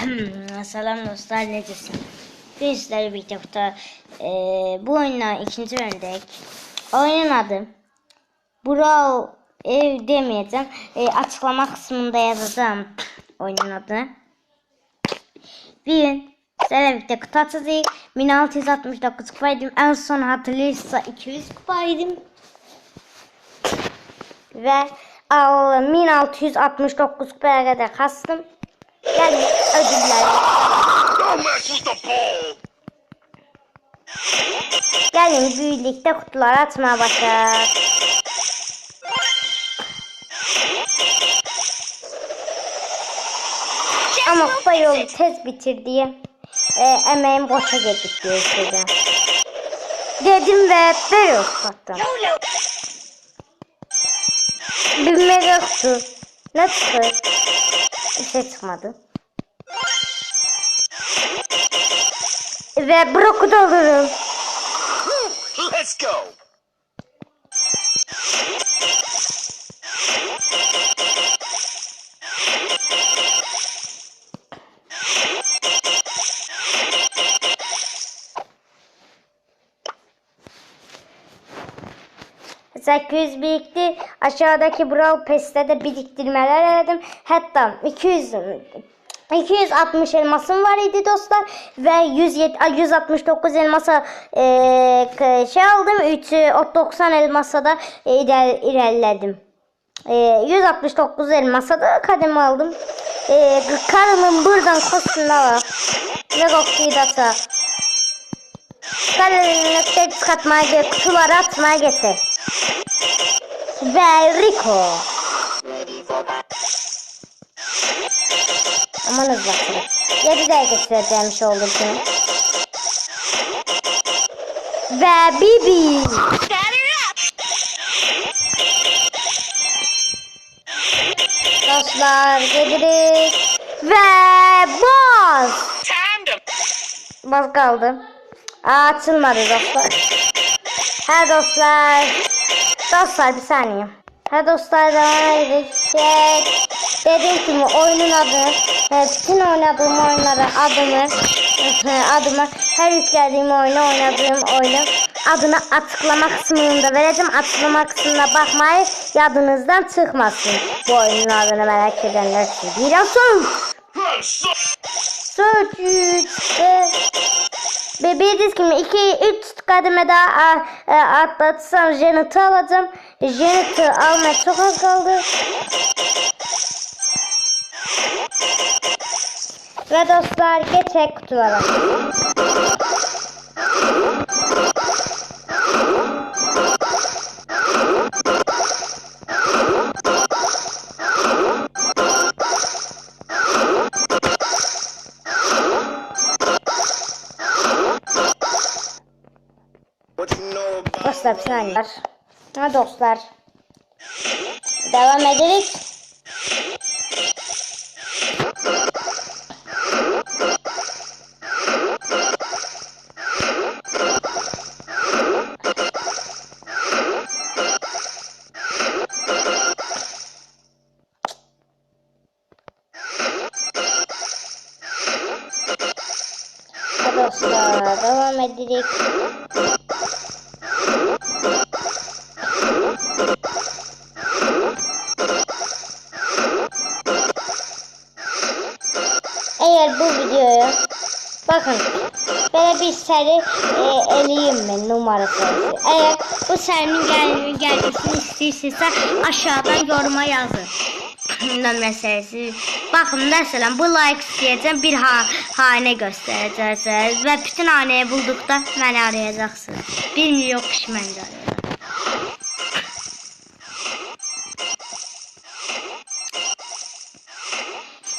Selam dostlar necəsiniz? Bugün sizlerle birlikte kutu, eee, bu oyunla ikinci bölümdeyik. Oyunun adı Brawl ev demeyeceğim. Eee, açıklama kısmında yazacağım oyunun adı. Bir gün sizlerle birlikte kutu açacağız. 1669 kupaydım. En son hatırlıyorsa 200 kupaydım. Ve al 1669 kupaya kadar kastım. Yani the ball. Gelin birlikte kutuları açmaya başlayalım. Ama kupa yolu tez bitir diye e, emeğim boşa gittik diye. Dedim ve böyle kapattım. Bir mega kutu. Ne çıktı? Bir şey çıkmadı. Ve broku da alırım. Let's go. %800 birikti. Aşağıdaki Brawl Pass'te de biriktirmeler elədim. Hatta 200 260 elmasım var idi dostlar ve 107, ay, 169 elmasa e, şey aldım 3 90 elmasa da e, iler, ilerledim. E, 169 elmasa da kademe aldım. E, karımın buradan kostuna var. Ve koktuyu da sağ. Karımın tek katmaya gel, kutuları atmaya getir. Ve Rico. Aman hızlı atırım. 7 dakika süreceğimiş oldu şimdi. Ve Bibi. Dostlar geliriz. Ve boz. Baz kaldı. Açılmadı dostlar. Ha dostlar. Dostlar bir saniye. Ha dostlar gibi oyunun adı, e, bütün oynadığım oyunlara adımı, e, her yüklediğim oyunu oynadığım oyunu adını açıklama kısmında vereceğim. Açıklama kısmına bakmayı yadınızdan çıkmasın. Bu oyunun adını merak edenler için. Bir son. Dört, üç, bildiğiniz gibi iki, üç kademe daha a, atlatsam Janet'ı alacağım. Janet'ı almaya çok az kaldı. Ve dostlar geçek kutulara. Dostlar bir saniye. Ha dostlar. Devam ederiz. Dostlar devam edelim. Eğer bu videoyu bakın böyle bir seri e, eleyim mi numara. Eğer bu serinin gel gelmesini istiyorsanız aşağıdan yoruma yazın. Numara serisi. Bakın mesela bu like isteyeceğim bir ha hane göstereceksiniz ve bütün haneyi buldukta beni arayacaksınız. Bir milyon kişi beni arayacak.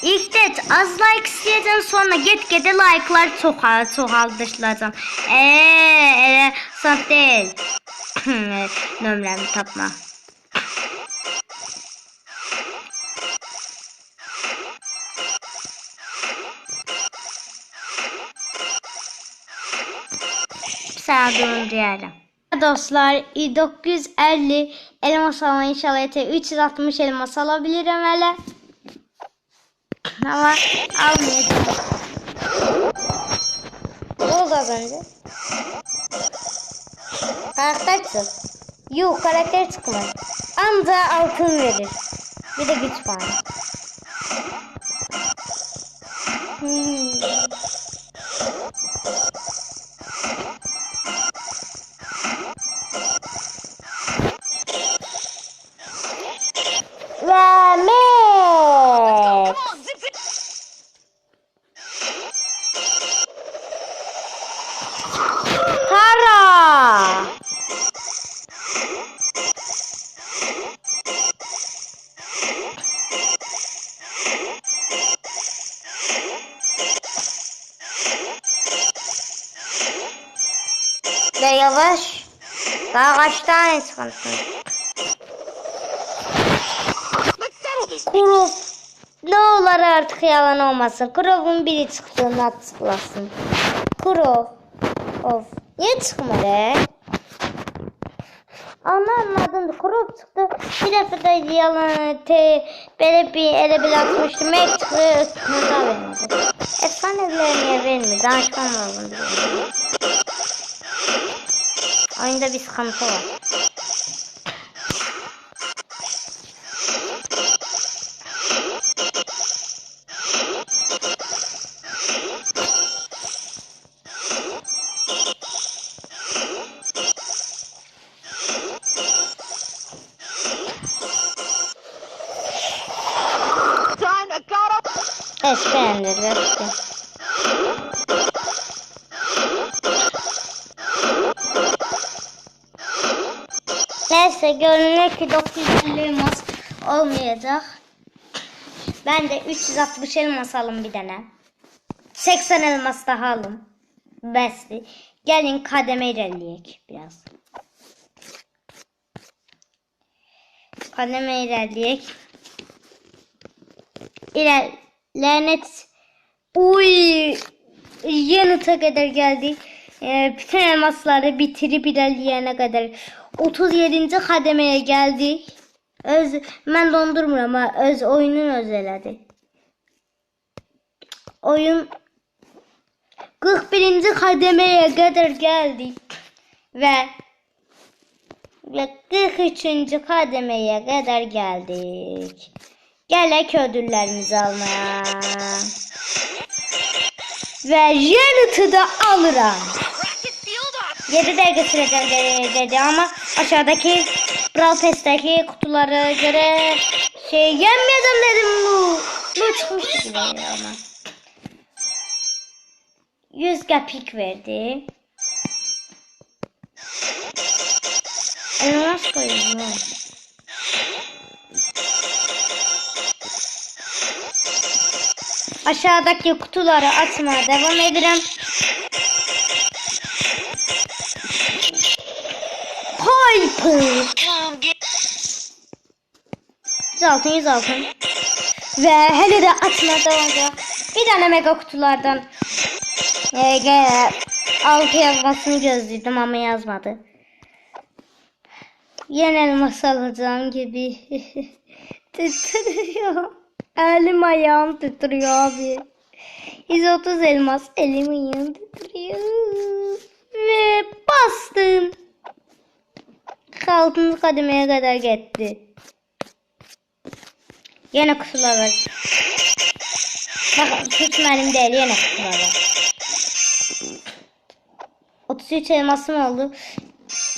İlk de az like isteyeceğim sonra get gede like'lar çoğal çoğaldırılacağım. Eee ele sant değil. Nömrəmi tapma. Durun diyelim. Dostlar 950 elmas alma inşallah yeter. 360 elmas alabilirim hele. Ama almayacağım. Ne oldu az önce? Karakter çık. Yok karakter çıkmadı. Anca altın verir. Bir de güç puanı. Tara. Ve yavaş. Daha kaç tane çıkarsın? Kurup. Ne olur artık yalan olmasın. Kurup'un biri çıktığını açıklasın. Kurup. Of. Niye çıkmadı? Ama anladım. Kurup çıktı. Bir defa da yalan te, böyle bir ele bir atmıştım. Mek çıktı. Üstüne daha vermedi. Efsaneleri niye vermiyor? Danışman lazım. Oyunda bir sıkıntı var. Neyse görünüyor ki 950 elmas olmayacak. Ben de 360 elmas alın bir tane. 80 elmas daha alın. Besti. Gelin kademe ilerleyek biraz. Kademe ilerleyek. İler lanet. Uy. Yanıta kadar geldik. Ee, bütün elmasları bitirip ilerleyene kadar 37. kademeye geldik. Öz, ben dondurmuram ama öz oyunun özeladı. Oyun 41. kademeye kadar geldik. Ve ve 43. kademeye kadar geldik. Gelek ödüllerimizi almaya. Ve yanıtı da alırım. Rocket field up. 7 dakika süreceğim dedi, dedi ama aşağıdaki Brawl Pass'teki kutulara göre şey yenmeyeceğim dedim bu. Bu çıkmıştı gibi ama. 100 gapik verdi. Elmas koyuyorum. Aşağıdaki kutuları açmaya devam ederim. 100 altın 100 altın. Ve hele de devam ediyor. Bir tane mega kutulardan e, ge, altı yazmasını gözledim ama yazmadı. Yeni elmas alacağım gibi. titriyor. Elim ayağım titriyor abi. 130 elmas elim ayağım titriyor. Ve bastım. 6. kademeye kadar gitti. Yine kusula var. Bak hiç benim değil yine kusula var. 33 elmasım oldu.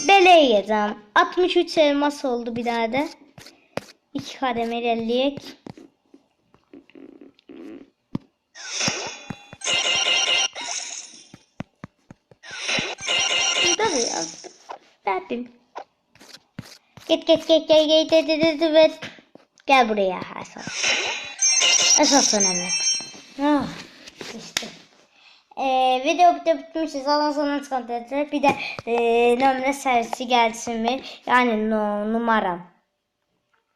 Beleye gireceğim. 63 elmas oldu bir daha da. 2 kademeli 50'yek. Burada mı yazdım? Rabbim. Git git git git git git git git. Gel buraya. Esas önemli. Ah, işte. Ee, video bitti bitmişiz. Ondan sonra çıkartacak. Bir de e, numara serisi gelsin mi? Yani no, numaram.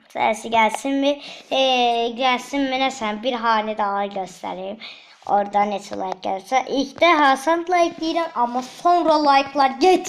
Serisi gelsin mi? E, gelsin mi? Neyse bir hane daha göstereyim. Orada ne like gelirse. İlk de Hasan like değil ama sonra like'lar get